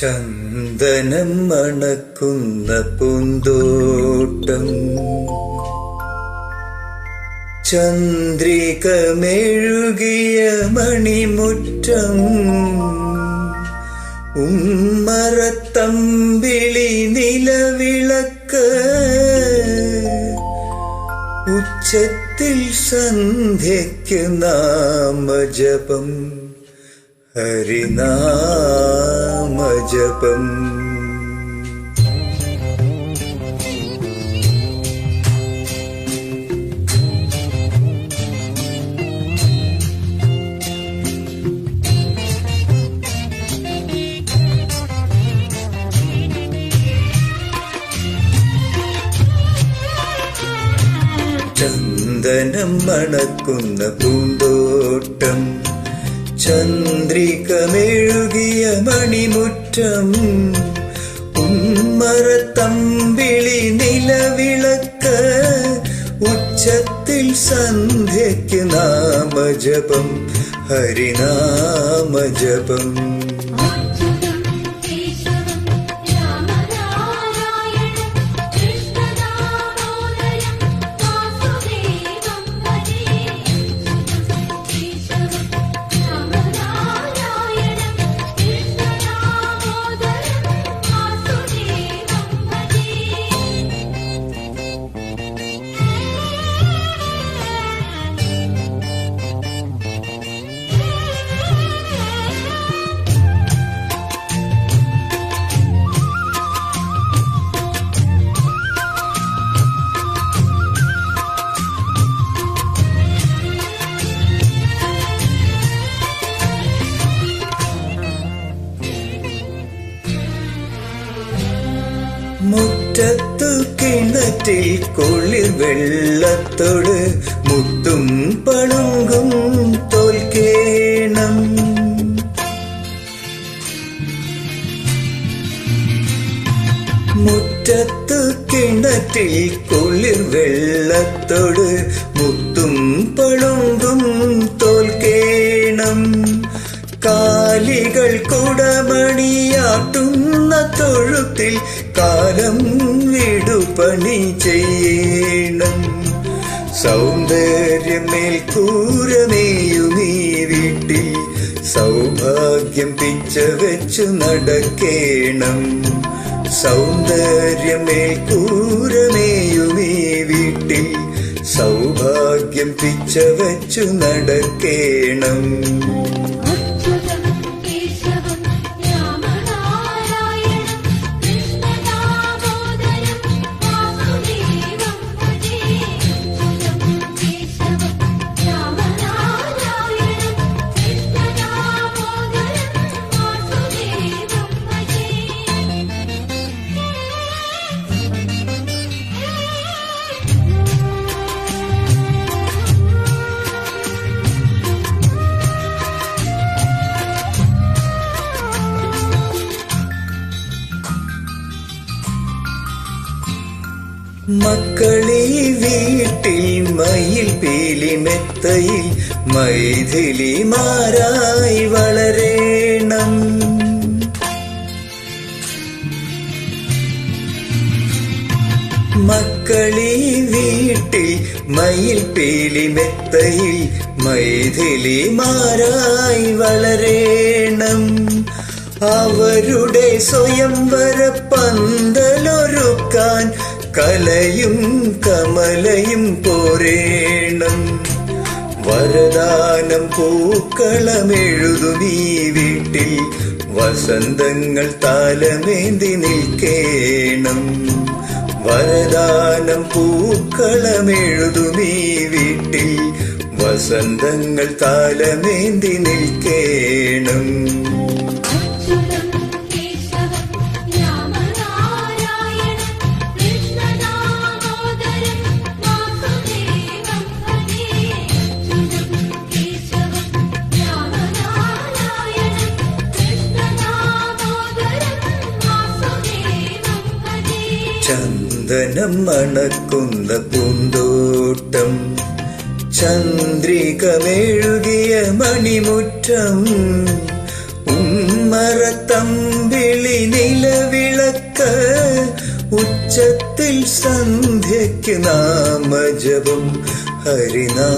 ചന്ദനം മണക്കുന്ന പൂന്തോട്ടം. ചന്ദ്രിക മെഴുകിയ മണിമുറ്റം. ഉമ്മറത്തമ്പിളി നിലവിളക്ക് ഉച്ചത്തിൽ സന്ധ്യയ്ക്ക് നാമജപം. ഹരിനാമജപം. ചന്ദനം മണക്കുന്ന പൂന്തോട്ടം ചന്ദ്രിക മെഴുകിയ മണിമുറ്റം ഉമ്മറത്തമ്പിളി നിലവിളക്ക് ഉച്ചത്തിൽ സന്ധ്യയ്ക്ക് നാമജപം ഹരിനാമജപം. മുറ്റത്തു കിണറ്റിൽ കുളിർ വെള്ളത്തോട് മുത്തും പളുങ്കും തോൽക്കേണം. മുറ്റത്തു കിണറ്റിൽ കുളിർ വെള്ളത്തോട് മുത്തും പളുങ്കും തോൽക്കേണം. കാലികൾ കുടമണിയാട്ടുന്ന തൊഴുത്തിൽ കാലം വിടുപണി ചെയ്യണം. സൗന്ദര്യമേൽ കൂരമേയുമീ വീട്ടിൽ സൗഭാഗ്യം പിച്ച വെച്ചു നടക്കേണം. സൗന്ദര്യമേൽ കൂരമേയുമീ വീട്ടിൽ സൗഭാഗ്യം പിച്ച വെച്ചു നടക്കേണം. മക്കളെ വീട്ടിൽ മയിൽ പീലിമെത്തയിൽ മൈഥിലിമാരായി വളരേണം. മക്കളെ വീട്ടിൽ മയിൽ പീലിമെത്തയിൽ മൈഥിലിമാരായി വളരേണം. അവരുടെ സ്വയംവര പന്തലൊരുക്കാൻ കലയും കമലയും പോരേണം. വരദാനം പൂക്കളമെഴുതുമീ വീട്ടിൽ. വസന്തങ്ങൾ താലമേന്തി നിൽക്കേണം. വരദാനം പൂക്കളമെഴുതുമീ വീട്ടിൽ. വസന്തങ്ങൾ താലമേന്തി നിൽക്കേണം. ചന്ദനം മണക്കുന്ന പൂന്തോട്ടം ചന്ദ്രികമെഴുകിയ മണിമുറ്റം ഉമ്മറത്തമ്പിളി നിലവിളക്ക് ഉച്ചത്തിൽ സന്ധ്യയ്ക്ക് നാമജപം ഹരിനാമജപം.